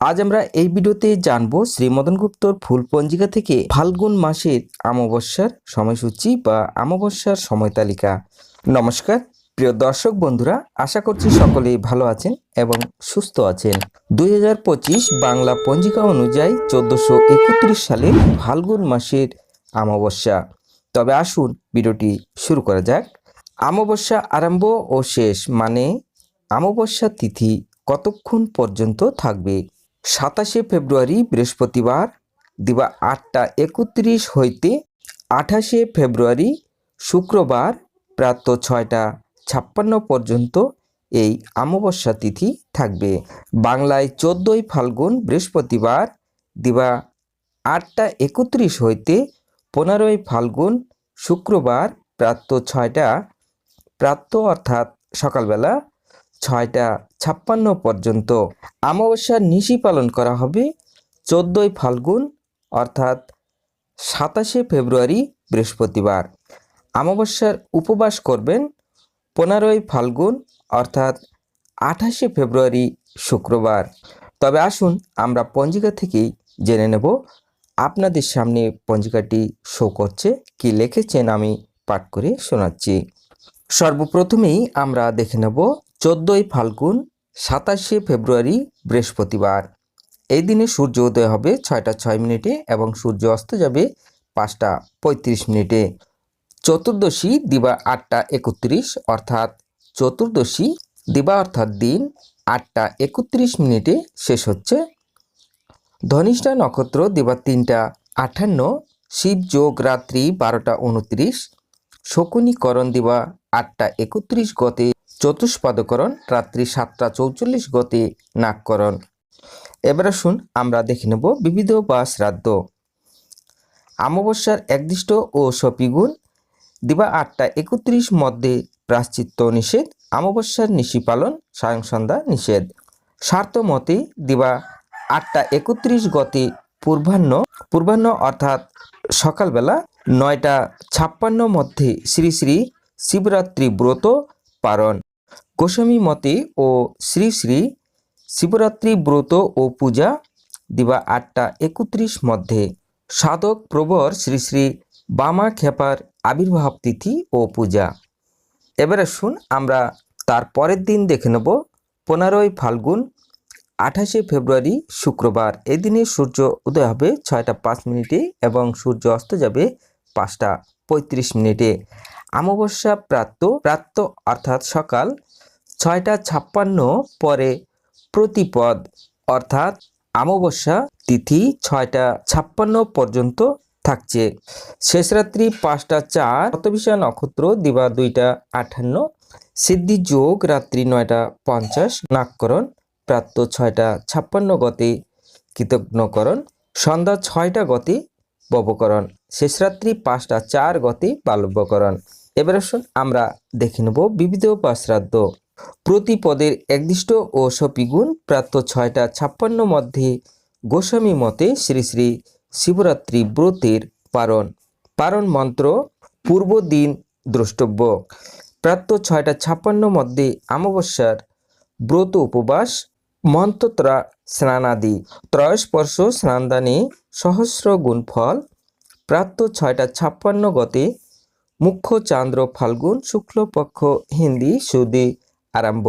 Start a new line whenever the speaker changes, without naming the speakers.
আজ আমরা এই ভিডিওতে জানব শ্রী গুপ্তর ফুল পঞ্জিকা থেকে ফাল্গুন মাসের অমাবস্যার সময়সূচি বা অমাবস্যার সময় তালিকা। নমস্কার, প্রিয় দর্শক বন্ধুরা, আশা করছি সকলেই ভালো আছেন এবং সুস্থ আছেন। দুই হাজার পঁচিশ বাংলা পঞ্জিকা অনুযায়ী চোদ্দশো একত্রিশ সালের ফাল্গুন মাসের অমাবস্যা। তবে আসুন ভিডিওটি শুরু করা যাক। অমাবস্যা আরম্ভ ও শেষ মানে অমাবস্যা তিথি কতক্ষণ পর্যন্ত থাকবে? সাতাশে ফেব্রুয়ারি বৃহস্পতিবার, দিবা আটটা একত্রিশ হইতে আঠাশে ফেব্রুয়ারি শুক্রবার প্রাত ছয়টা ছাপ্পান্ন পর্যন্ত এই অমাবস্যা তিথি থাকবে। বাংলায় চোদ্দোই ফাল্গুন বৃহস্পতিবার, দিবা আটটা একত্রিশ হইতে পনেরোই ফাল্গুন শুক্রবার প্রাত ছয়টা, প্রাত অর্থাৎ সকালবেলা ছয়টা ছাপ্পান্ন পর্যন্ত। অমাবস্যার নিশি পালন করা হবে চোদ্দোই ফাল্গুন, অর্থাৎ সাতাশে ফেব্রুয়ারি বৃহস্পতিবার। অমাবস্যার উপবাস করবেন পনেরোই ফাল্গুন, অর্থাৎ আঠাশে ফেব্রুয়ারি শুক্রবার। তবে আসুন আমরা পঞ্জিকা থেকেই জেনে নেব আপনাদের সামনে পঞ্জিকাটি শো করছে, কি লিখেছেন আমি পাঠ করে শোনাচ্ছি। সর্বপ্রথমেই আমরা দেখে নেব চোদ্দোই ফাল্গুন, সাতাশে ফেব্রুয়ারি, বৃহস্পতিবার। এই দিনে সূর্য উদয় হবে ছয়টা ছয় মিনিটে এবং সূর্য অস্ত যাবে পাঁচটা পঁয়ত্রিশ মিনিটে। চতুর্দশী দিবা আটটা একত্রিশ, অর্থাৎ চতুর্দশী দিবা অর্থাৎ দিন আটটা একত্রিশ মিনিটে শেষ হচ্ছে। ধনিষ্ঠা নক্ষত্র দিবা তিনটা আটান্ন শিব যোগ রাত্রি বারোটা উনত্রিশ, শকুনিকরণ দিবা আটটা একত্রিশ গতে চতুষ্পাদকরণ, রাত্রি সাতটা চৌচল্লিশ গতি, নাককরণ। এবার আসুন আমরা দেখে নেব বিবিধ বা শ্রাদ্ধ। অমাবস্যার একদিষ্ট ও সপিগুণ, দিবা আটটা একত্রিশ মধ্যে প্রাশ্চিত্য নিষেধ, অমাবস্যার নিশি পালন, সায়ং সন্ধ্যা নিষেধ। স্বার্থ মতে দিবা আটটা একত্রিশ গতি পূর্বাহ্ন পূর্বাহ্ন অর্থাৎ সকালবেলা নয়টা ছাপ্পান্ন মধ্যে শ্রী শ্রী শিবরাত্রি ব্রত পালন গোস্বামী মতে ও শ্রী শ্রী শিবরাত্রি ব্রত ও পূজা দিবা আটটা একত্রিশ মধ্যে সাধক প্রবর শ্রী শ্রী বামা খেপার আবির্ভাব তিথি ও পূজা। এবারে শুন আমরা তার পরের দিন দেখে নেব পনেরোই ফাল্গুন, আঠাশে ফেব্রুয়ারি শুক্রবার। এই দিনে সূর্য উদয় হবে ছয়টা পাঁচ মিনিটে এবং সূর্য অস্ত যাবে পাঁচটা পঁয়ত্রিশ মিনিটে। অমাবস্যা প্রাত্য প্রাত্য অর্থাৎ সকাল ছয়টা ছাপ্পান্ন পরে প্রতিপদ, অর্থাৎ অমাবস্যা তিথি ছয়টা ছাপ্পান্ন পর্যন্ত থাকছে। শেষ রাত্রি পাঁচটা চার শতবিশা নক্ষত্র, দিবা দুইটা আঠান্ন, সিদ্ধি যোগ রাত্রি নয়টা পঞ্চাশ, নাককরণ প্রাপ্ত ছয়টা ছাপ্পান্ন গতে কৃতজ্ঞকরণ, সন্ধ্যা ছয়টা গতে ববকরণ, শেষ রাত্রি পাঁচটা চার গতে বালব্যকরণ। এবার আসুন আমরা দেখে নেব বিবিধ বা প্রতি পদের একদিষ্ট ও সপিগুণ প্রাপ্ত ছয়টা ছাপ্পান্ন মধ্যে গোস্বামী মতে শ্রী শ্রী শিবরাত্রি ব্রতের পারণ। পারণ মন্ত্র, পূর্ব দিন দ্রষ্টব্য। প্রাপ্ত ছয়টা ছাপ্পান্ন মধ্যে অমাবস্যার ব্রত উপবাস, মন্ত্রত্রা স্নানাদি ত্রয়স্পর্শ স্নানদানে সহস্র গুণ ফল। প্রাপ্ত ছয়টা ছাপ্পান্ন গতে মুখ্য চান্দ্র ফাল্গুন শুক্লপক্ষ হিন্দি, সুদে আরম্ভ